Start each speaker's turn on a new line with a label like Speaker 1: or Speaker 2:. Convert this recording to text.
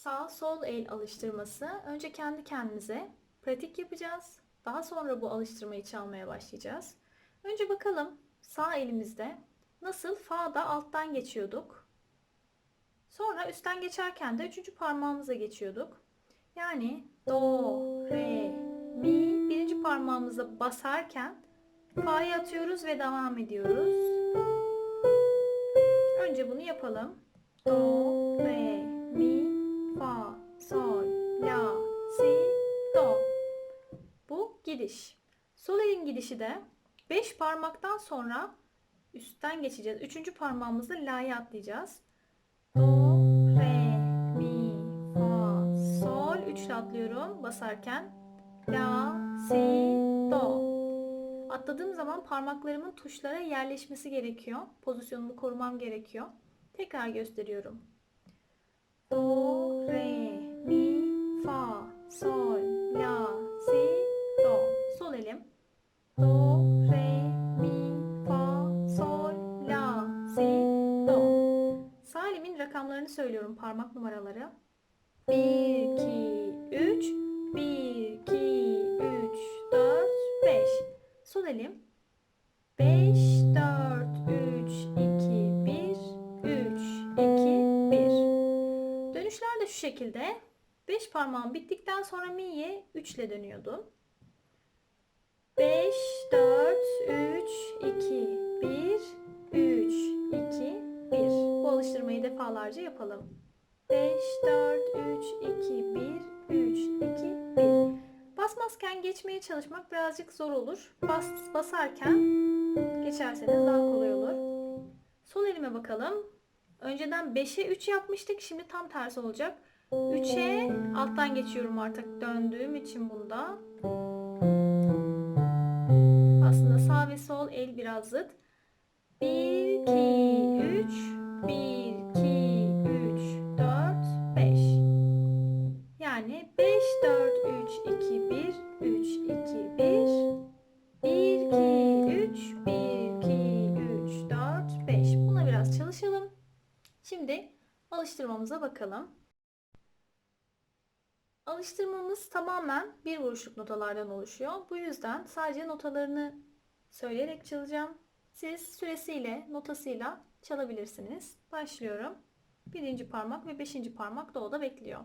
Speaker 1: Sağ sol el alıştırması. Önce kendi kendimize pratik yapacağız. Daha sonra bu alıştırmayı çalmaya başlayacağız. Önce bakalım sağ elimizde nasıl fa'da alttan geçiyorduk. Sonra üstten geçerken de üçüncü parmağımıza geçiyorduk. Yani do, re, mi birinci parmağımıza basarken fa'yı atıyoruz ve devam ediyoruz. Önce bunu yapalım. Do, re, mi, Gidiş. Sol elin gidişi de 5 parmaktan sonra üstten geçeceğiz. Üçüncü parmağımızla la'yı atlayacağız. Do, re, mi, fa, sol. Üçle atlıyorum basarken. La, si, do. Atladığım zaman parmaklarımın tuşlara yerleşmesi gerekiyor. Pozisyonumu korumam gerekiyor. Tekrar gösteriyorum. Do, re, mi, fa, sol, Do, re, mi, fa, sol, la, si, do. Sağ elimin rakamlarını söylüyorum parmak numaraları. 1, 2, 3, 1, 2, 3, 4, 5. Sol elim. 5, 4, 3, 2, 1, 3, 2, 1. Dönüşler de şu şekilde. 5 parmağım bittikten sonra mi'ye 3 ile dönüyordum. 5, 4, 3, 2, 1, 3, 2, 1. Bu alıştırmayı defalarca yapalım. 5, 4, 3, 2, 1, 3, 2, 1. Basmazken geçmeye çalışmak birazcık zor olur. Bas, basarken geçerseniz daha kolay olur. Sol elime bakalım. Önceden 5'e 3 yapmıştık. Şimdi tam tersi olacak. 3'e alttan geçiyorum artık döndüğüm için bunda. Ve sol el biraz zıt. 1, 2, 3, 1, 2, 3, 4, 5. Yani 5, 4, 3, 2, 1, 3, 2, 1. 1, 2, 3, 1, 2, 3, 4, 5. Buna biraz çalışalım. Şimdi alıştırmamıza bakalım. Alıştırmamız tamamen bir vuruşluk notalardan oluşuyor. Bu yüzden sadece notalarını söyleyerek çalacağım. Siz süresiyle, notasıyla çalabilirsiniz. Başlıyorum. Birinci parmak ve beşinci parmak do'da bekliyor.